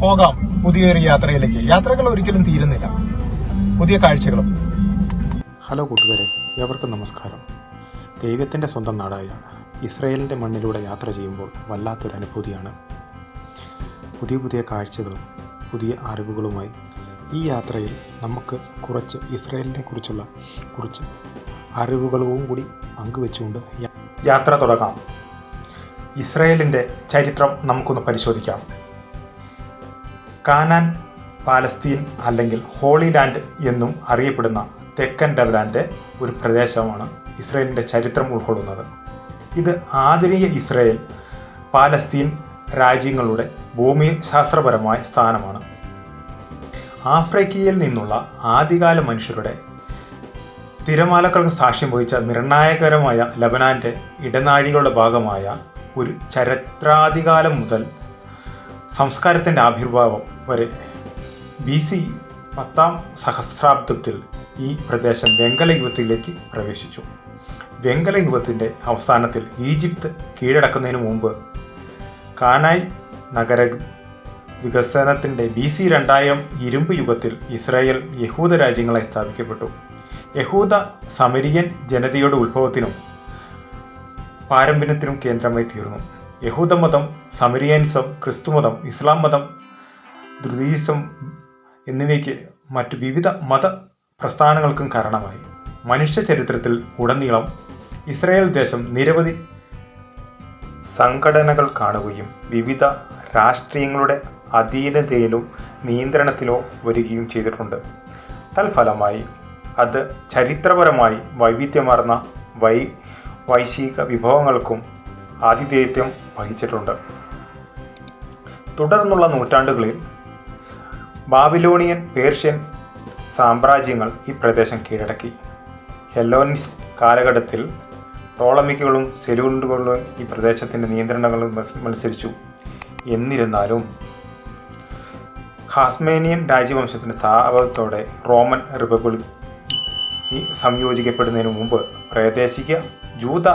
പോകാം പുതിയൊരു യാത്രയിലേക്ക്. യാത്രകൾ ഒരിക്കലും തീരുന്നില്ല. പുതിയ കാഴ്ചകളും. ഹലോ കൂട്ടുകാരെ ഏവർക്കും നമസ്കാരം. ദൈവത്തിന്റെ സ്വന്തം നാടായ ഇസ്രയേലിന്റെ മണ്ണിലൂടെ യാത്ര ചെയ്യുമ്പോൾ വല്ലാത്തൊരു അനുഭൂതിയാണ്. പുതിയ പുതിയ കാഴ്ചകളും പുതിയ അറിവുകളുമായി ഈ യാത്രയിൽ നമുക്ക് കുറച്ച് ഇസ്രയേലിനെ കുറിച്ചുള്ള കുറച്ച് അറിവുകളും കൂടി പങ്കുവെച്ചുകൊണ്ട് യാത്ര തുടങ്ങാം. ഇസ്രയേലിന്റെ ചരിത്രം നമുക്കൊന്ന് പരിശോധിക്കാം. കാനാൻ പാലസ്തീൻ അല്ലെങ്കിൽ ഹോളി ലാൻഡ് എന്നും അറിയപ്പെടുന്ന തെക്കൻ ലബനാന്റെ ഒരു പ്രദേശമാണ് ഇസ്രയേലിന്റെ ചരിത്രം ഉൾക്കൊള്ളുന്നത്. ഇത് ആധുനിക ഇസ്രയേൽ പാലസ്തീൻ രാജ്യങ്ങളുടെ ഭൂമിശാസ്ത്രപരമായ സ്ഥാനമാണ്. ആഫ്രിക്കയിൽ നിന്നുള്ള ആദ്യകാല മനുഷ്യരുടെ തിരമാലകൾക്ക് സാക്ഷ്യം വഹിച്ച നിർണായകരമായ ലബനാന്റെ ഇടനാഴികളുടെ ഭാഗമായ ഒരു ചരിത്രാധികാലം മുതൽ സംസ്കാരത്തിന്റെ ആവിർഭാവം വരെ. ബി സി പത്താം സഹസ്രാബ്ദത്തിൽ ഈ പ്രദേശം വെങ്കലയുഗത്തിലേക്ക് പ്രവേശിച്ചു. വെങ്കല യുഗത്തിന്റെ അവസാനത്തിൽ ഈജിപ്ത് കീഴടക്കുന്നതിന് മുമ്പ് കാനായ് നഗര വികസനത്തിന്റെ ബി സി രണ്ടായിരം ഇരുമ്പ് യുഗത്തിൽ ഇസ്രായേൽ യഹൂദ രാജ്യങ്ങളായി സ്ഥാപിക്കപ്പെട്ടു. യഹൂദ സമരിയൻ ജനതയുടെ ഉത്ഭവത്തിനും പാരമ്പര്യത്തിനും കേന്ദ്രമായി തീർന്നു. യഹൂദമതം സമരിയൻസം ക്രിസ്തുമതം ഇസ്ലാം മതം ദ്രുതീസം എന്നിവയ്ക്ക് മറ്റ് വിവിധ മത പ്രസ്ഥാനങ്ങൾക്കും കാരണമായി. മനുഷ്യ ചരിത്രത്തിൽ ഉടനീളം ഇസ്രായേൽ ദേശം നിരവധി സംഘടനകൾ കാണുകയും വിവിധ രാഷ്ട്രീയങ്ങളുടെ അധീനതയിലും നിയന്ത്രണത്തിലോ വരികയും ചെയ്തിട്ടുണ്ട്. തൽഫലമായി അത് ചരിത്രപരമായി വൈവിധ്യമാർന്ന വൈ വൈശിക വിഭവങ്ങൾക്കും ആതിഥേയത്വം വഹിച്ചിട്ടുണ്ട്. തുടർന്നുള്ള നൂറ്റാണ്ടുകളിൽ ബാബിലോണിയൻ പേർഷ്യൻ സാമ്രാജ്യങ്ങൾ ഈ പ്രദേശം കീഴടക്കി. ഹെല്ലോനിസ് കാലഘട്ടത്തിൽ ടോളമിക്കുകളും സെലൂണ്ടുകളും ഈ പ്രദേശത്തിന്റെ നിയന്ത്രണങ്ങളും മത്സ- മത്സരിച്ചു. എന്നിരുന്നാലും ഹാസ്മേനിയൻ രാജ്യവംശത്തിന്റെ സ്ഥാപകത്തോടെ റോമൻ റിപ്പബ്ലിക് സംയോജിക്കപ്പെടുന്നതിന് മുമ്പ് പ്രാദേശിക ജൂത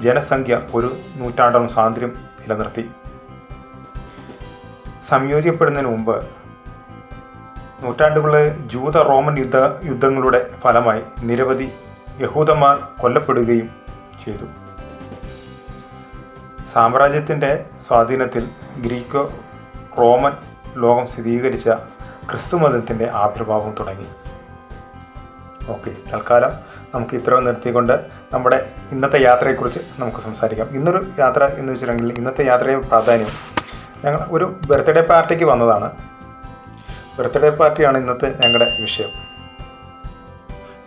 ജനസംഖ്യ ഒരു നൂറ്റാണ്ടോളം സ്വാതന്ത്ര്യം നിലനിർത്തി. സംയോജിക്കപ്പെടുന്നതിന് മുമ്പ് നൂറ്റാണ്ടുകളിലെ ജൂത റോമൻ യുദ്ധ യുദ്ധങ്ങളുടെ ഫലമായി നിരവധി യഹൂദന്മാർ കൊല്ലപ്പെടുകയും ചെയ്തു. സാമ്രാജ്യത്തിന്റെ സ്വാധീനത്തിൽ ഗ്രീക്കോ റോമൻ ലോകം സ്ഥിരീകരിച്ച ക്രിസ്തുമതത്തിന്റെ ആവിർഭാവം തുടങ്ങി. ഓക്കെ തൽക്കാലം നമുക്ക് ഇത്രയും നിർത്തിക്കൊണ്ട് നമ്മുടെ ഇന്നത്തെ യാത്രയെക്കുറിച്ച് നമുക്ക് സംസാരിക്കാം. ഇന്നൊരു യാത്ര എന്ന് വെച്ചിട്ടുണ്ടെങ്കിൽ ഇന്നത്തെ യാത്രയെ പ്രാധാന്യം ഞങ്ങൾ ഒരു ബർത്ത്ഡേ പാർട്ടിക്ക് വന്നതാണ്. ബർത്ത്ഡേ പാർട്ടിയാണ് ഇന്നത്തെ ഞങ്ങളുടെ വിഷയം.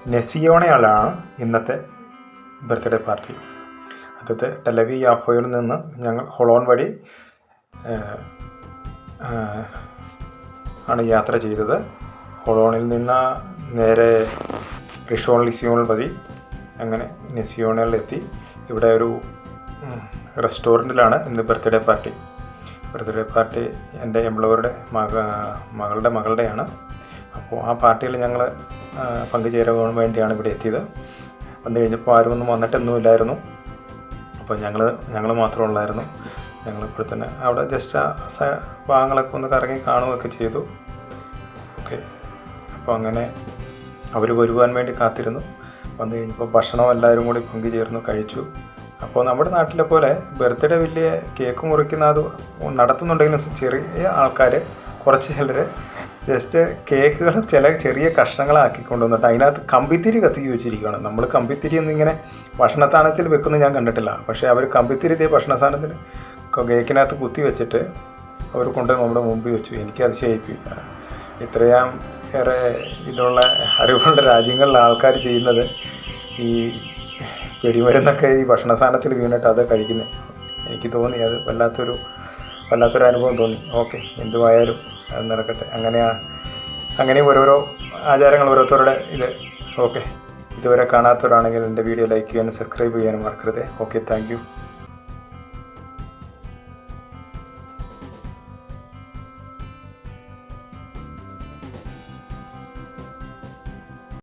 നെസിയോണയാളാണ് ഇന്നത്തെ ബർത്ത്ഡേ പാർട്ടി. അതായത് ടെലവി യാഫോയിൽ നിന്ന് ഞങ്ങൾ ഹൊളോൺ വഴി ആണ് യാത്ര ചെയ്തത്. ഹൊളോണിൽ നിന്ന് നേരെ റിഷോൺ ലിസിയോൺ വഴി അങ്ങനെ നെസിയോണിലെത്തി. ഇവിടെ ഒരു റെസ്റ്റോറന്റിലാണ് ഇന്ന് ബർത്ത്ഡേ പാർട്ടി ബർത്ത്ഡേ പാർട്ടി എന്റെ എംപ്ലോയറുടെ മക മകളുടെ മകളുടെയാണ്. അപ്പോൾ ആ പാർട്ടിയിൽ ഞങ്ങൾ പങ്കുചേരാൻ വേണ്ടിയാണ് ഇവിടെ എത്തിയത്. വന്നു കഴിഞ്ഞപ്പോൾ ആരും ഒന്നും വന്നിട്ടൊന്നുമില്ലായിരുന്നു അപ്പോൾ ഞങ്ങൾ ഞങ്ങൾ മാത്രമേ ഉള്ളായിരുന്നു. ഞങ്ങൾ ഇപ്പോൾ തന്നെ അവിടെ ജസ്റ്റ് ആ ഭാഗങ്ങളൊക്കെ ഒന്ന് കറങ്ങി കാണുകയൊക്കെ ചെയ്തു. ഓക്കെ. അപ്പോൾ അങ്ങനെ അവർ വരുവാൻ വേണ്ടി കാത്തിരുന്നു. വന്നു കഴിഞ്ഞപ്പോൾ ഭക്ഷണം എല്ലാവരും കൂടി പങ്കുചേർന്നു കഴിച്ചു. അപ്പോൾ നമ്മുടെ നാട്ടിലെ പോലെ ബർത്ത്ഡേ വലിയ കേക്ക് മുറിക്കുന്ന അത് നടത്തുന്നുണ്ടെങ്കിലും ചെറിയ ആൾക്കാർ കുറച്ച് ചിലർ ജസ്റ്റ് കേക്കുകൾ ചില ചെറിയ കഷ്ണങ്ങളാക്കി കൊണ്ടുവന്നിട്ട് അതിനകത്ത് കമ്പിത്തിരി കത്തിച്ച് വെച്ചിരിക്കുകയാണ്. നമ്മൾ കമ്പിത്തിരി ഒന്നും ഇങ്ങനെ ഭക്ഷണസ്ഥാനത്തിൽ വെക്കുന്നത് ഞാൻ കണ്ടിട്ടില്ല. പക്ഷേ അവർ കമ്പിത്തിരി ഇതേ ഭക്ഷണസ്ഥാനത്തിൽ കേക്കിനകത്ത് കുത്തി വെച്ചിട്ട് അവർ കൊണ്ട് നമ്മുടെ മുമ്പിൽ വെച്ചു. എനിക്ക് അതിശയിപ്പിക്കും ഇത്രയും ഏറെ ഇതുള്ള അറിവുള്ള രാജ്യങ്ങളിലെ ആൾക്കാർ ചെയ്യുന്നത് ഈ വെടിമരുന്നൊക്കെ ഈ ഭക്ഷണ സാധനത്തിൽ വീണിട്ട് അത് കഴിക്കുന്നത് എനിക്ക് തോന്നി അത് വല്ലാത്തൊരു വല്ലാത്തൊരു അനുഭവം തോന്നി. ഓക്കെ എന്തുമായാലും അത് നടക്കട്ടെ. അങ്ങനെയാ അങ്ങനെ ഓരോരോ ആചാരങ്ങൾ ഓരോരുത്തരുടെ ഇത്. ഓക്കെ ഇതുവരെ കാണാത്തവരാണെങ്കിൽ എന്റെ വീഡിയോ ലൈക്ക് ചെയ്യാനും സബ്സ്ക്രൈബ് ചെയ്യാനും മറക്കരുത്. Okay thank